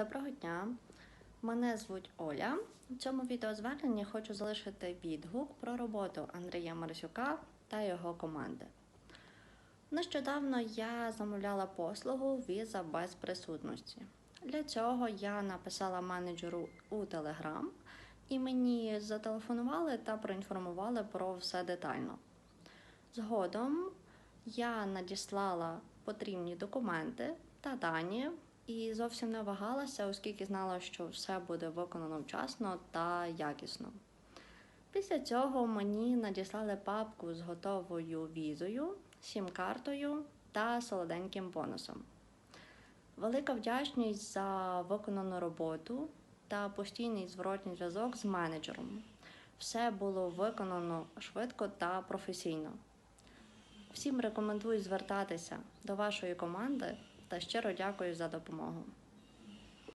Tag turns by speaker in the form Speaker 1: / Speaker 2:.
Speaker 1: Доброго дня! Мене звуть Оля. У цьому відеозверненні хочу залишити відгук про роботу Андрія Марсюка та його команди. Нещодавно я замовляла послугу віза без присутності. Для цього я написала менеджеру у Telegram і мені зателефонували та проінформували про все детально. Згодом я надіслала потрібні документи та дані і зовсім не вагалася, оскільки знала, що все буде виконано вчасно та якісно. Після цього мені надіслали папку з готовою візою, сім-картою та солоденьким бонусом. Велика вдячність за виконану роботу та постійний зворотній зв'язок з менеджером. Все було виконано швидко та професійно. Всім рекомендую звертатися до вашої команди та щиро дякую за допомогу.